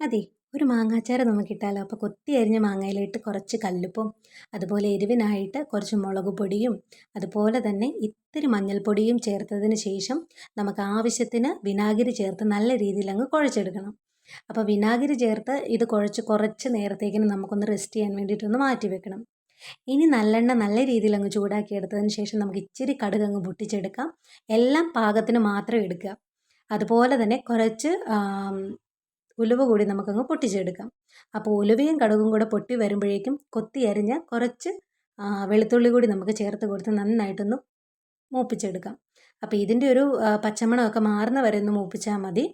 അതെ ഒരു മാങ്ങാച്ചാറ് നമുക്കിട്ടാലോ അപ്പോൾ കൊത്തി അരിഞ്ഞ മാങ്ങയിലിട്ട് കുറച്ച് കല്ലുപ്പും അതുപോലെ എരിവിനായിട്ട് കുറച്ച് മുളക് പൊടിയും അതുപോലെ തന്നെ ഇത്തിരി മഞ്ഞൾപ്പൊടിയും ചേർത്തതിന് ശേഷം നമുക്ക് ആവശ്യത്തിന് വിനാഗിരി ചേർത്ത് നല്ല രീതിയിൽ അങ്ങ് കുഴച്ചെടുക്കണം. അപ്പോൾ വിനാഗിരി ചേർത്ത് ഇത് കുഴച്ച് കുറച്ച് നേരത്തേക്കിന് നമുക്കൊന്ന് റെസ്റ്റ് ചെയ്യാൻ വേണ്ടിയിട്ടൊന്ന് മാറ്റി വെക്കണം. ഇനി നല്ലെണ്ണ നല്ല രീതിയിൽ അങ്ങ് ചൂടാക്കി എടുത്തതിന് ശേഷം നമുക്ക് ഇച്ചിരി കടുക് അങ്ങ് പൊട്ടിച്ചെടുക്കാം. എല്ലാം പാകത്തിന് മാത്രം എടുക്കുക. അതുപോലെ തന്നെ കുറച്ച് ഉലുവ കൂടി നമുക്കങ്ങ് പൊട്ടിച്ചെടുക്കാം. അപ്പോൾ ഉലുവയും കടുകും കൂടെ പൊട്ടി വരുമ്പോഴേക്കും കൊത്തി അരിഞ്ഞ കുറച്ച് വെളുത്തുള്ളി കൂടി നമുക്ക് ചേർത്ത് കൊടുത്ത് നന്നായിട്ടൊന്ന് മൂപ്പിച്ചെടുക്കാം. അപ്പോൾ ഇതിന്റെ ഒരു പച്ചമണമൊക്കെ മാറുന്ന വരെ ഒന്ന് മൂപ്പിച്ചാൽ മതി.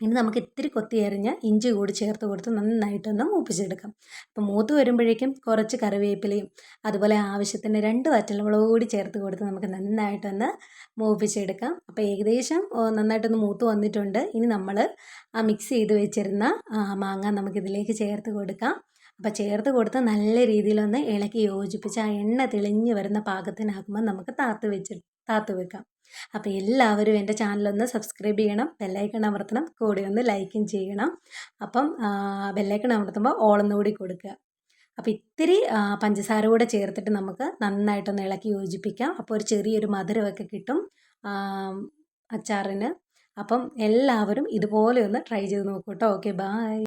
ഇനി നമുക്ക് ഇത്തിരി കൊത്തി അരിഞ്ഞ ഇഞ്ചി കൂടി ചേർത്ത് കൊടുത്ത് നന്നായിട്ടൊന്ന് മൂപ്പിച്ചെടുക്കാം. അപ്പോൾ മൂത്ത് വരുമ്പോഴേക്കും കുറച്ച് കറിവേപ്പിലയും അതുപോലെ ആവശ്യത്തിന് രണ്ട് വറ്റൽമുളക് കൂടി ചേർത്ത് കൊടുത്ത് നമുക്ക് നന്നായിട്ടൊന്ന് മൂപ്പിച്ചെടുക്കാം. അപ്പോൾ ഏകദേശം നന്നായിട്ടൊന്ന് മൂത്ത് വന്നിട്ടുണ്ട്. ഇനി നമ്മൾ ആ മിക്സ് ചെയ്ത് വെച്ചിരുന്ന മാങ്ങ നമുക്കിതിലേക്ക് ചേർത്ത് കൊടുക്കാം. അപ്പോൾ ചേർത്ത് കൊടുത്ത് നല്ല രീതിയിലൊന്ന് ഇളക്കി യോജിപ്പിച്ച് ആ എണ്ണ തെളിഞ്ഞ് വരുന്ന പാകത്തിനാകുമ്പോൾ നമുക്ക് താത്ത് വെച്ച് താത്ത് വെക്കാം അപ്പോൾ എല്ലാവരും എന്റെ ചാനലൊന്ന് സബ്സ്ക്രൈബ് ചെയ്യണം ബെല്ലൈക്കൺ അമർത്തണം കൂടി ഒന്ന് ലൈക്കും ചെയ്യണം. അപ്പം ബെല്ലൈക്കൺ അമർത്തുമ്പോൾ ഓളൊന്നുകൂടി കൊടുക്കുക. അപ്പോൾ ഇത്തിരി പഞ്ചസാര കൂടെ ചേർത്തിട്ട് നമുക്ക് നന്നായിട്ടൊന്ന് ഇളക്കി യോജിപ്പിക്കാം. അപ്പോൾ ഒരു ചെറിയൊരു മധുരമൊക്കെ കിട്ടും അച്ചാറിന്. അപ്പം എല്ലാവരും ഇതുപോലെ ഒന്ന് ട്രൈ ചെയ്ത് നോക്കൂ കേട്ടോ. Okay bye